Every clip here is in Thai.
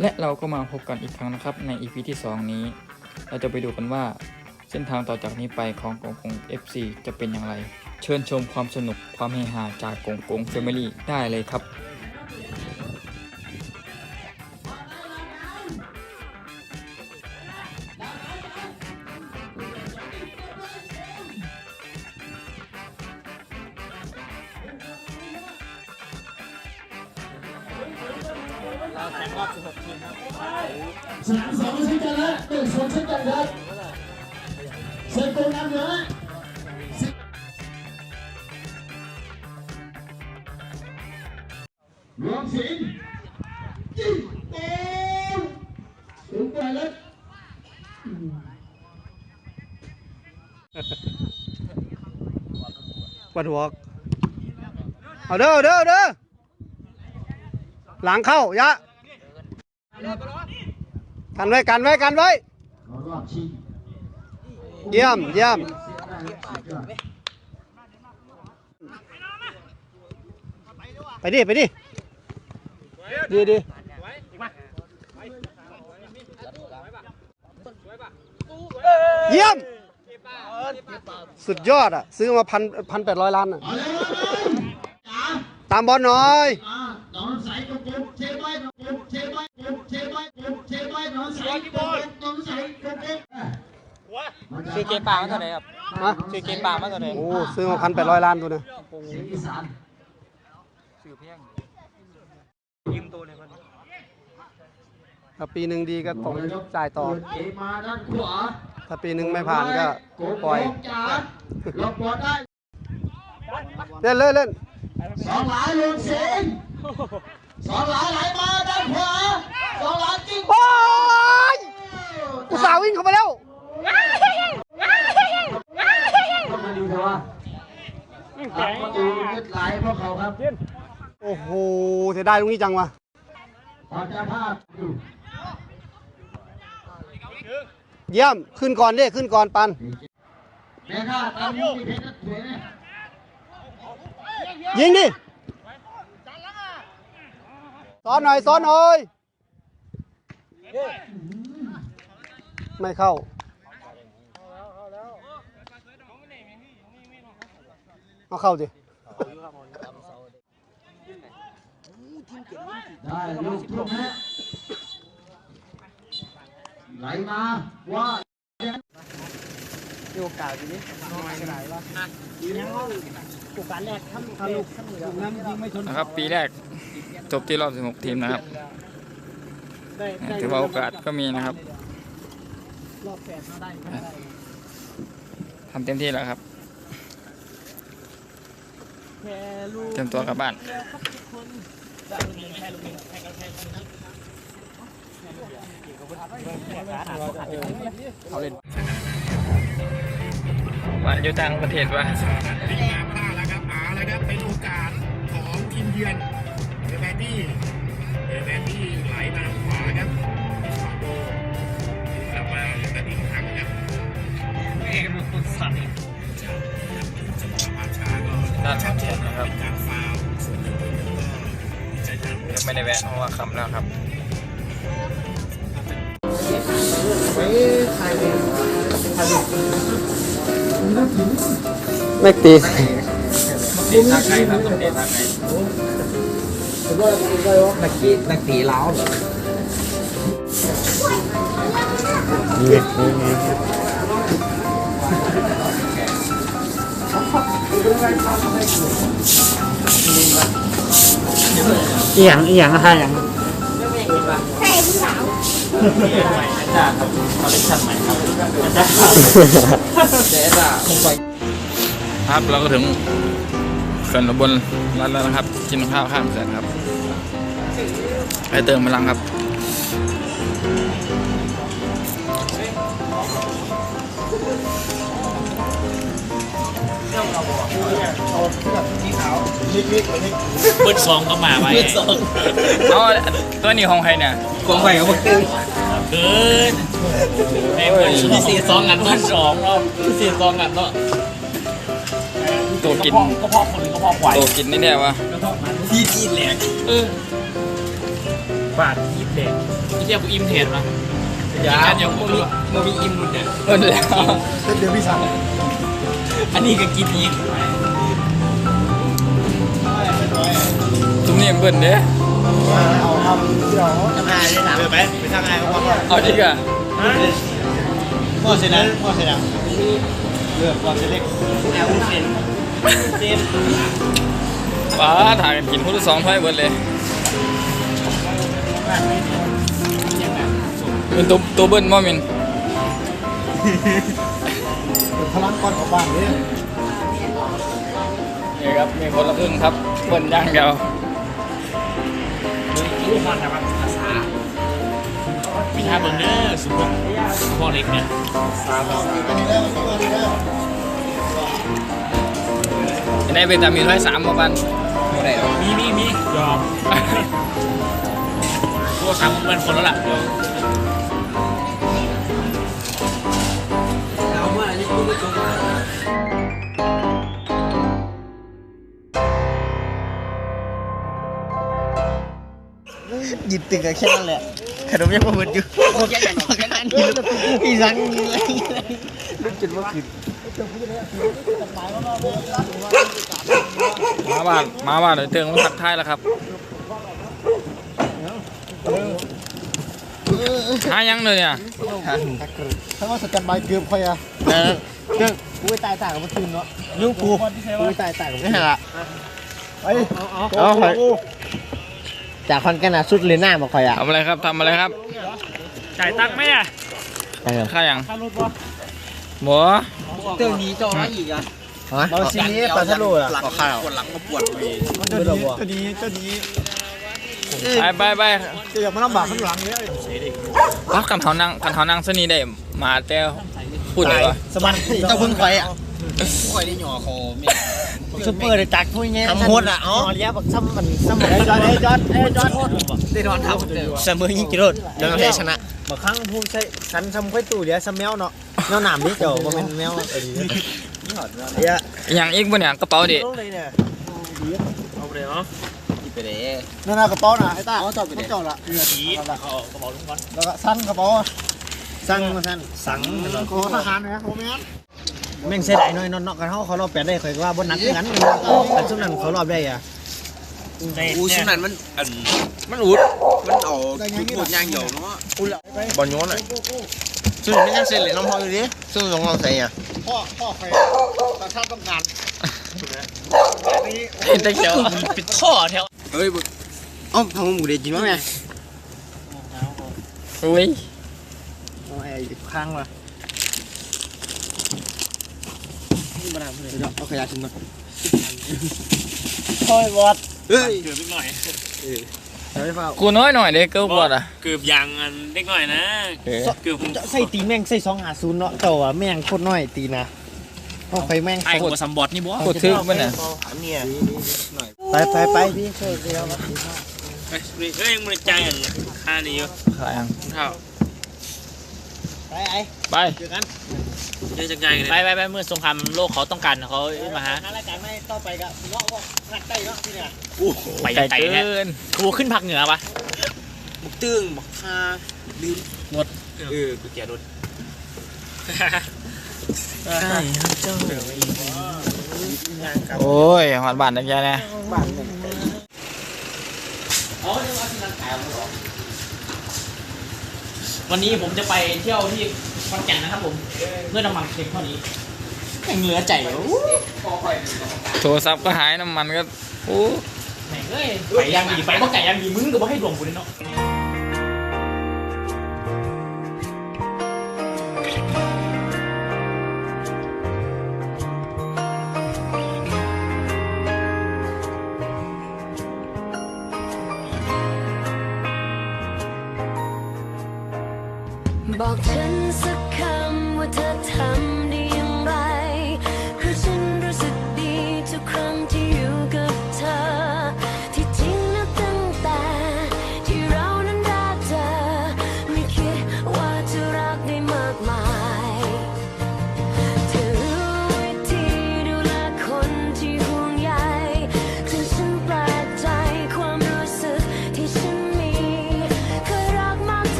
และเราก็มาพบกันอีกครั้งนะครับใน EP ที่ 2 นี้ เราจะไปดูกันว่าเส้นทางต่อจากนี้ไปของกงกง FC จะเป็นอย่างไร เชิญชมความสนุกความเฮฮาจากกงกง Family ได้เลยครับ สนามสองเช่นกันและเตะสวนเช่นกันครับเซนโกนำเหนือรวมสิงยิงโอ้สูงไปแล้วปวดหัวเอาเด้อเด้อเด้อหลังเข้ายะ กันไว้กันไว้กันไว้เยี่ยมเยี่ยมไปดิไปดิดีดีเยี่ยม สุดยอดอะ ซื้อมาพันพันแปดร้อยล้านอะเอาแล้วจ๋าตามบอลหน่อย หนอนใสกบกบหนอนใสกบกบชื่อเกมป่ามาเท่าไหร่ครับฮะชื่อเกมป่ามาเท่าไหร่โอ้ซื้อมาพันแปดร้อยล้านตัวเนี่ยเสียงอีสานชื่อเพียงยืมตัวเลยมันถ้าปีหนึ่งดีก็ต้องจ่ายต่อเปิดเกมมาด้านขวาถ้าปีหนึ่งไม่ผ่านก็กบปล่อยกบจ๋าหลอกบอลได้เล่นเล่นเล่นสองหลายลงเสียง สองหลายไหลมาด้านขวาสองหลายจิ้งโอ้ยอุตส่าห์วิ่งเข้าไปแล้วต้องมาดูเถอะว่าอะประตูยึดไหลพวกเขาครับโอ้โหเสียดายตรงนี้จังวะขอจะภาพอยู่เยี่ยมขึ้นก่อนดิขึ้นก่อนปันแม่ข้าตามยูมีเพชรสวยไหมยิงดิ ซ้อนหน่อยซ้อนหน่อยไม่เข้า เอาเข้าสิได้ลูกทุ่งฮะไหลมาว่า โอกาสทีนี้น้อยขนาดว่ายังโอกาสแรกทำทำลูกทำลูกนั้นยิงไม่ชนนะครับ ปีแรกจบที่รอบ 16 ทีมนะครับได้ได้ถือว่าโอกาสก็มีนะครับรอบแปดมาได้มาได้ทำเต็มที่แล้วครับแค่ลูกเตรียมตัวกลับบ้านครับทุกคนได้ลูกหนึ่งแค่ลูกหนึ่งแค่กันแค่กันครับเขาเล่น วันอยู่ต่างประเทศวะลีลาพลาดแล้วครับเอาแล้วครับเป็นโอกาสของทีมเยือนเดอแบนดี้เดอแบนดี้ไหลมาทางขวาครับสองโบกลับมาเดอแบนดี้อีกครั้งครับเองมันคนสั่นจังหวะภาพช้าก็ด้านของผมนะครับเป็นการฟาวล์ส่วนหนึ่งคนหนึ่งก็ใจทางยังไม่ได้แวะเพราะว่าคำแล้วครับ ไม่ตีตีทาไหนครับต้องตีทาไหนนักกีนักตีล้าวอีหยังอีหยังอะไรอย่างใช่ผู้สาวอาจารย์ครับคอลเลคชันใหม่ครับอาจารย์ เจ๊อะคงไปครับเราก็ถึงเขื่อนบลรัฐแล้วนะครับ กินข้าวข้ามเขื่อนครับไปเติมพลังครับเบิดสองก็มาไว้ เอาตัวนี้ของใครเนี่ยกองไปกับเบิร์ดเกินไอ้เบิร์ดพิเศษสองอันเนาะสองเนาะพิเศษสองอันเนาะตัวกิน ก็พอคนก็พอไหวตัวกินนี่เนี่ยวะที่จีนแหลกเออบาทยิบเด็กที่เรียกกูอิมเทนมาอย่าเดี๋ยวกูมีมึงมีอิมรุ่นเนี่ยเออแล้วเดี๋ยวพี่สั่งอันนี้ก็กินอีกจุ่มนี่เบิ่น เอาทำเดี๋ยวทำงานได้ถามไปไปทำงานเขาบอเอาดิกะพ่อเสร็จแล้วพ่อเสร็จแล้วเลือกพ่อเสร็จเล็กแอลเซนเซนป้าถ่ายกันกินพุทธสองถ้วยเบิดเลยเป็นตัวตัวเบิ้ลบ่มินพลังก้อนของบ้านนี่นี่ครับมีคนละครึ่งครับเบิ้ลย่างเดียว ลูกมันนะครับภาษามีท่าเบอร์เนอร์สุพงพอเล็กเนี่ยจะได้เวตามีถ้วยสามมาปันบ่ได้หรอกมีมีมียอมตัวสามมันคนแล้วล่ะ หยิบตึงกันแค่นั้นแหละขนมยังมาหมดอยู่แค่นั้นแค่นั้นอีสังอะไรลุกจนว่าขึ้นมาบ้านมาบ้านเดี๋ยวเติงมาทักทายแล้วครับหายังเลยเนี่ยถ้าว่าสแตนบายเกือบค่อยอะเออเรื่องกูไปตายต่างกับเมื่อคืนเนาะยุ่งกูกูไปตายต่างกับไม่ใช่ละไปเอาไป จากคอนกันนะสุดเลยหน้ามาคอยอะทำอะไรครับทำอะไรครับจ่ายตังค์ไหมอะค่ายังค่ารถปะหมอเติมนี้จออีกอะเราซีนี้ปลาทะลุอะปลาข้าวปวดหลังมาปวดวีตัวนี้ตัวนี้ตัวนี้ไปไปไปจะอยากมาลำบากข้างหลังเนี่ยพักกันเขานั่งกันเขานั่งสนีได้มาแต่พูดเลยวะสมันเจ้าพึ่งไฟอะไฟได้หย่อคอ ซุปเปอร์เลยตักถ้วยเงี้ยทำโคตรอะอ๋อเลี้ยบักซ้ำมันซ้ำไอ้จอดไอ้จอดไอ้จอดได้นอนทับเสมอยิ่งกิโลดยังแพ้ชนะบางครั้งผู้ใช้สันซ้ำค่อยตู้เดี๋ยวซ้ำแมวเนาะแมวหนามนี่เจ้าบ่เป็นแมวเออเดี๋ยวอย่างอีกบ่เนี่ยกระเป๋าดิลงเลยเนี่ยเอาไปเลยเนาะนั่นน่ะกระเป๋าน่ะไอ้ตาเขาจอดไปจอดละผีเอากระเป๋าลุงก่อนแล้วก็สั้นกระเป๋าสั่งมาสั่นสั่งโอ้ทหารนะโอ้แม่น แม่งเสียดายน้อยนอนๆกันเขาเขารอบแปดได้ข่อยก็ว่าบนนักงั้นแต่ช่วงนั้นเขารอบได้อะอูชินันมันมันอุดมันเอาพูดย่างเหี่ยวเนาะบอลโยนอะซึ่งไม่งั้นเสร็จเลยน้องพออยู่ดิซึ่งต้องลองใส่อะพ่อพ่อใครต่างชาติต้องการเห็นแต่เขียวปิดท่อแถวเฮ้ยอ้อมทำหมูเด็ดจริงมั้ยอุ้ยเอาไอ้ข้าง มาเอาขยะทิ้งมาโอ้ยบอดเฮ้ยเกือบนิดหน่อยเดี๋ยวไปเฝ้ากูน้อยหน่อยเด้เกิร์บอดอะเกือบยางอันเล็กหน่อยนะเออเกือบใส่ตีแม่งใส่สองหาศูนย์เนาะเจ้าอะแม่งโคตรน้อยตีนะเอาไปแม่งไอ้หัวซัมบอดนี่บ่กูทึกมันน่ะไปไปไปพี่ช่วยเดียวเฮ้ยเฮ้ยมึงใจอันค่านี้อยู่ขายยังเท่าไปไอ้ไปเจอกัน เดี๋ยวจักใจกันไปไปไปเมื่อสงครามโลกเขาต้องการเขามาหางานรายการไม่ต่อไปก็เนาะว่าหักไตเนาะพี่เนี่ยไปไกลไกลเกิแท้นกูขึ้นภาคเหนือปะบุกตึ้งบักคาลืมเออกูเกียรถโอ้ยหอดบ้านนักยาแน่วันนี้ผมจะไปเที่ยวที่ ขอนแก่นนะครับผมเพื่อนำมันเพียงเท่านี้แข่งเหลือใจโอ้โทรศัพท์ก็หายน้ำมันก็โอ้แม่งเอ้ยไปยางดีไปเพราะไก่ยางดีมึงก็บ่ให้ดวงกูเลยเนาะ บอกฉันสักคำว่าเธอทำ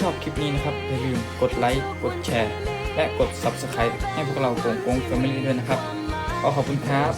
ชอบคลิปนี้นะครับ อย่าลืมกดไลค์ กดแชร์ และกด Subscribe ให้พวกเราโกงโกงแฟมิลี่ด้วยนะครับ ขอขอบคุณครับ